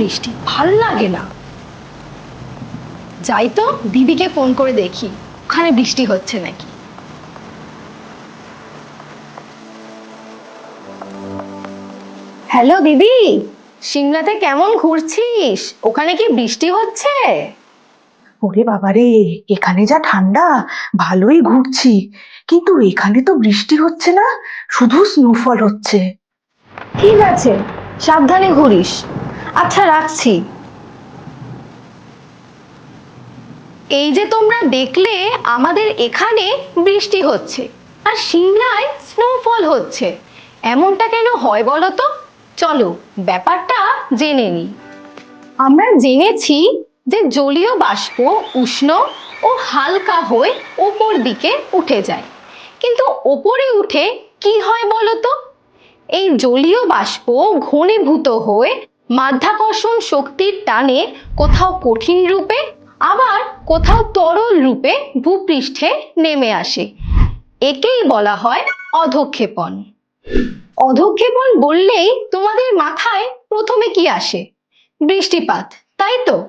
বৃষ্টি ভালো লাগে না। যাই তো দিদিকে ফোন করে দেখি ওখানে বৃষ্টি হচ্ছে নাকি। হ্যালো দিদি সিমলাতে কেমন ঘুরছিস? ওখানে কি বৃষ্টি হচ্ছে? ওরে বাবারে এখানে যা ঠান্ডা ভালোই ঘুরছি। কিন্তু এখানে তো বৃষ্টি হচ্ছে না শুধু স্নোফল হচ্ছে। ঠিক আছে সাবধানে ঘুরিস। আচ্ছা রাখছি। এই যে তোমরা দেখলে, আমাদের এখানে বৃষ্টি হচ্ছে আর সিমলায় স্নোফল হচ্ছে। এমনটা কেন হয় বলো তো? চলো, ব্যাপারটা জেনে নিই। আমরা জেনেছি যে জলীয় বাষ্প উষ্ণ ও হালকা হয়ে ওপর দিকে উঠে যায়। কিন্তু ওপরে উঠে কি হয় বলো তো? এই জলীয় বাষ্প ঘনীভূত হয়ে মাধ্যাকর্ষণ শক্তির টানে কোথাও কঠিন রূপে, আবার কোথাও তরল রূপে ভূপৃষ্ঠে নেমে আসে। একেই বলা হয় অধক্ষেপণ। অধক্ষেপণ বললেই তোমাদের মাথায় প্রথমে কি আসে? বৃষ্টিপাত, তাই তো?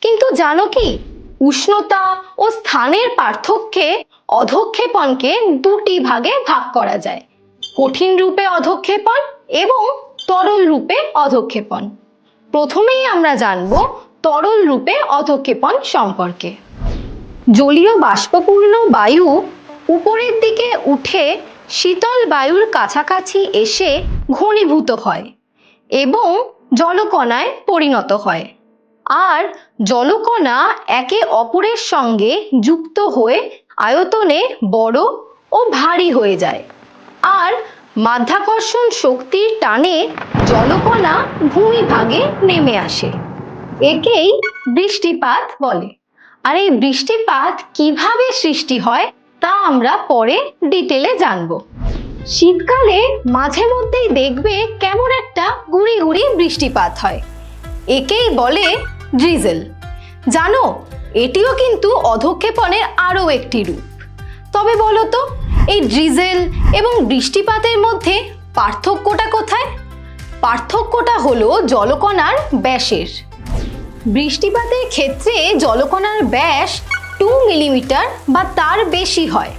কিন্তু জানো কি? উষ্ণতা ও স্থানের পার্থক্যে অধক্ষেপণকে দুটি ভাগে ভাগ করা যায়। কঠিন রূপে অধক্ষেপণ এবং তরল রূপে অধক্ষেপণ। প্রথমেই আমরা জানব তরল রূপে অধক্ষেপণ সম্পর্কে। জলীয় বাষ্পপূর্ণ বায়ু উপরের দিকে উঠে শীতল বায়ুর কাছাকাছি এসে ঘনীভূত হয় এবং জলকণায় পরিণত হয়। আর জলকণা একে অপরের সঙ্গে যুক্ত হয়ে আয়তনে বড় ও ভারী হয়ে যায়। আর মাধ্যাকর্ষণ শক্তির টানে জলকণা ভূমিভাগে নেমে আসে। একেই বৃষ্টিপাত বলে। আর এই বৃষ্টিপাত কীভাবে সৃষ্টি হয় তা আমরা পরে ডিটেলে জানব। শীতকালে মাঝে মধ্যেই দেখবে কেমন একটা গুড়ি গুড়ি বৃষ্টিপাত হয়। একেই বলে ড্রিজেল। জানো, এটিও কিন্তু অধক্ষেপণের আরও একটি রূপ। তবে বলো তো এই ড্রিজেল এবং বৃষ্টিপাতের মধ্যে পার্থক্যটা কোথায়? পার্থক্যটা হলো জলকণার ব্যাসের। বৃষ্টিপাতের ক্ষেত্রে জলকণার ব্যাস টু মিলিমিটার বা তার বেশি হয়।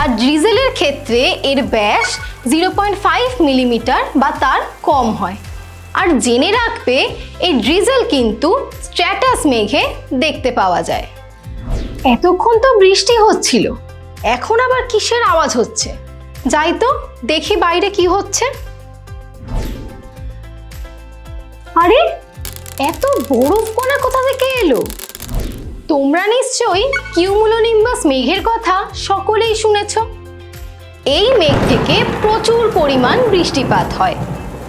আর ড্রিজেলের ক্ষেত্রে এর ব্যাস জিরো পয়েন্ট ফাইভ মিলিমিটার বা তার কম হয়। আর জেনে রাখবে, এই ড্রিজেল কিন্তু স্ট্র্যাটাস মেঘে দেখতে পাওয়া যায়। এতক্ষণ তো বৃষ্টি হচ্ছিল। এখন আবার কিসের আওয়াজ হচ্ছে? যাই তো, দেখি বাইরে কি হচ্ছে। আরে, এত বরফ কণা কোথা থেকে এলো? তোমরা নিশ্চয়ই কিউমুলোনিম্বাস মেঘের কথা সকলেই শুনেছ। এই মেঘ থেকে প্রচুর পরিমাণ বৃষ্টিপাত হয়।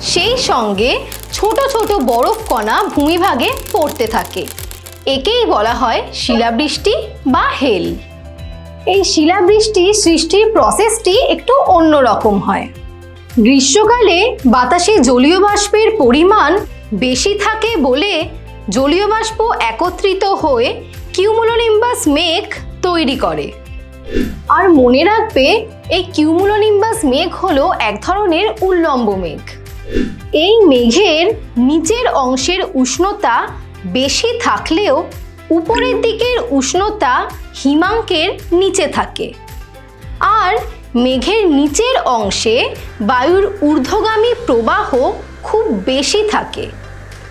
সেই সঙ্গে ছোট ছোট বরফ কণা ভূমিভাগে পড়তে থাকে। একেই বলা হয় শিলাবৃষ্টি বা হেল। এই শিলাবৃষ্টি সৃষ্টির প্রসেসটি একটু অন্যরকম হয়। গ্রীষ্মকালে বাতাসে জলীয় বাষ্পের পরিমাণ বেশি থাকে বলে জলীয় বাষ্প একত্রিত হয়ে কিউমুলোনিম্বাস মেঘ তৈরি করে। আর মনে রাখবে, এই কিউমুলোনিম্বাস মেঘ হলো এক ধরনের উল্লম্ব মেঘ। এই মেঘের নিচের অংশের উষ্ণতা বেশি থাকলেও উপরের দিকের উষ্ণতা হিমাঙ্কের নিচে থাকে। আর মেঘের নিচের অংশে বায়ুর ঊর্ধ্বগামী প্রবাহ খুব বেশি থাকে।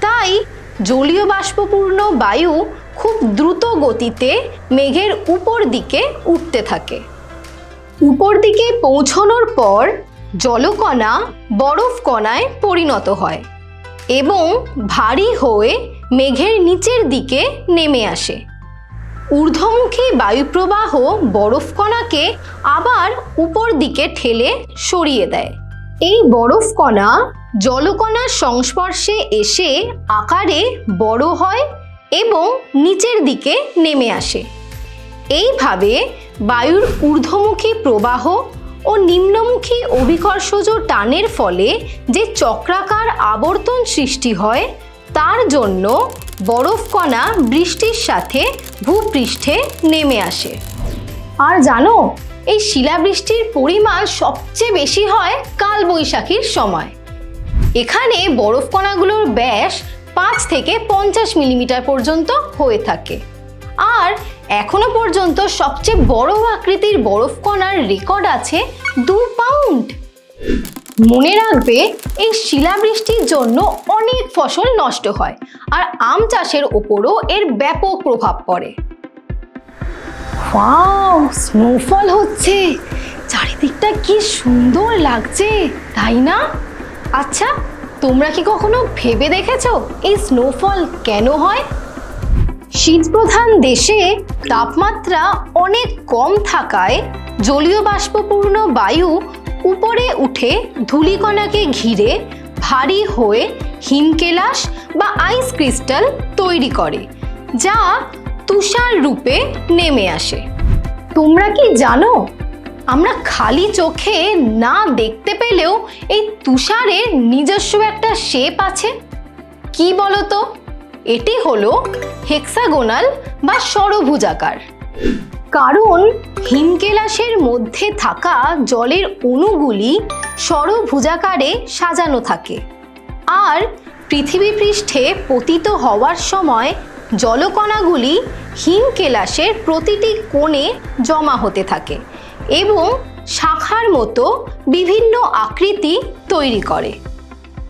তাই জলীয় বাষ্পপূর্ণ বায়ু খুব দ্রুত গতিতে মেঘের উপর দিকে উঠতে থাকে। উপর দিকে পৌঁছানোর পর জলকণা বরফ কণায় পরিণত হয় এবং ভারী হয়ে মেঘের নিচের দিকে নেমে আসে। ঊর্ধ্বমুখী বায়ুপ্রবাহ বরফ কণাকে আবার উপর দিকে ঠেলে সরিয়ে দেয়। এই বরফ কণা জলকণার সংস্পর্শে এসে আকারে বড় হয় এবং নিচের দিকে নেমে আসে। এইভাবে বায়ুর ঊর্ধ্বমুখী প্রবাহ ও নিম্নমুখী অভিকর্ষজ টানের ফলে যে চক্রাকার আবর্তন সৃষ্টি হয়, তার জন্য বরফকণা বৃষ্টির সাথে ভূপৃষ্ঠে নেমে আসে। আর জানো, এই শিলাবৃষ্টির পরিমাণ সবচেয়ে বেশি হয় কালবৈশাখীর সময়। এখানে বরফকণাগুলোর ব্যাস পাঁচ থেকে পঞ্চাশ মিলিমিটার পর্যন্ত হয়ে থাকে। আর এখনও পর্যন্ত সবচেয়ে বড় আকৃতির বরফ কণার রেকর্ড আছে দু মনে রাখবে, এই শিলাবৃষ্টির জন্য অনেক ফসল নষ্ট হয় আর আম চাষের ওপরও এর ব্যাপক প্রভাব পড়ে। স্নোফল হচ্ছে। চারিদিকটা কি সুন্দর লাগছে, তাই না? আচ্ছা তোমরা কি কখনো ভেবে দেখেছ এই স্নোফল কেন হয়? শীতপ্রধান দেশে তাপমাত্রা অনেক কম থাকায় জলীয় বাষ্পপূর্ণ বায়ু উপরে উঠে ধূলিকণাকে ঘিরে ভারী হয়ে হিমকেলাস বা আইস ক্রিস্টাল তৈরি করে, যা তুষার রূপে নেমে আসে। তোমরা কি জানো? আমরা খালি চোখে না দেখতে পেলেও এই তুষারের নিজস্ব একটা শেপ আছে। কি বলো তো? এটি হলো হেক্সাগোনাল বা ষড়ভুজাকার। কারণ হিমকেলাসের মধ্যে থাকা জলের অণুগুলি ষড়ভুজাকারে সাজানো থাকে। আর পৃথিবী পৃষ্ঠে পতিত হওয়ার সময় জলকণাগুলি হিমকেলাসের প্রতিটি কোণে জমা হতে থাকে এবং শাখার মতো বিভিন্ন আকৃতি তৈরি করে।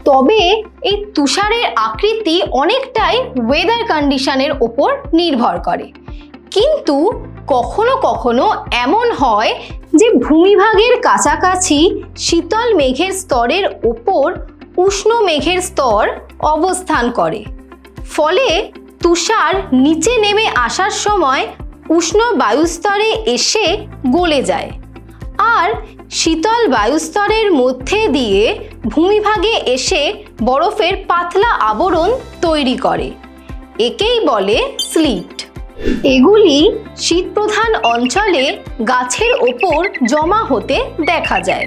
তবে এই তুষারের আকৃতি অনেকটাই ওয়েদার কন্ডিশনের ওপর নির্ভর করে। কিন্তু কখনো কখনো এমন হয় যে ভূমিভাগের কাছাকাছি শীতল মেঘের স্তরের ওপর উষ্ণ মেঘের স্তর অবস্থান করে। ফলে তুষার নিচে নেমে আসার সময় উষ্ণ বায়ুস্তরে এসে গলে যায় আর শীতল বায়ুস্তরের মধ্যে দিয়ে ভূমিভাগে এসে বরফের পাতলা আবরণ তৈরি করে। একেই বলে স্লিট। এগুলি শীতপ্রধান অঞ্চলে গাছের ওপর জমা হতে দেখা যায়।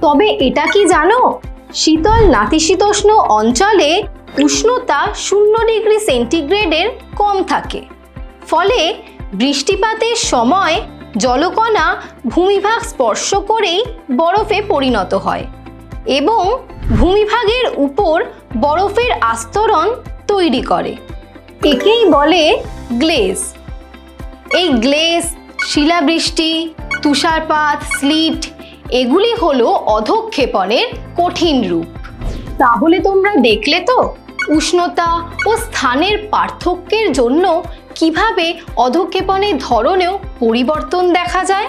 তবে এটা কি জানো? শীতল নাতিশীতোষ্ণ অঞ্চলে উষ্ণতা শূন্য ডিগ্রি সেন্টিগ্রেডের কম থাকে। ফলে বৃষ্টিপাতের সময় জলকণা ভূমিভাগ স্পর্শ করেই বরফে পরিণত হয় এবং ভূমিভাগের উপর বরফের আস্তরণ তৈরি করে। একেই বলে গ্লেজ। এই গ্লেজ, শিলাবৃষ্টি, তুষারপাত, স্লিট, এগুলি হলো অধক্ষেপণের কঠিন রূপ। তাহলে তোমরা দেখলে তো, উষ্ণতা ও স্থানের পার্থক্যের জন্য কীভাবে অধক্ষেপণের ধরনেও পরিবর্তন দেখা যায়?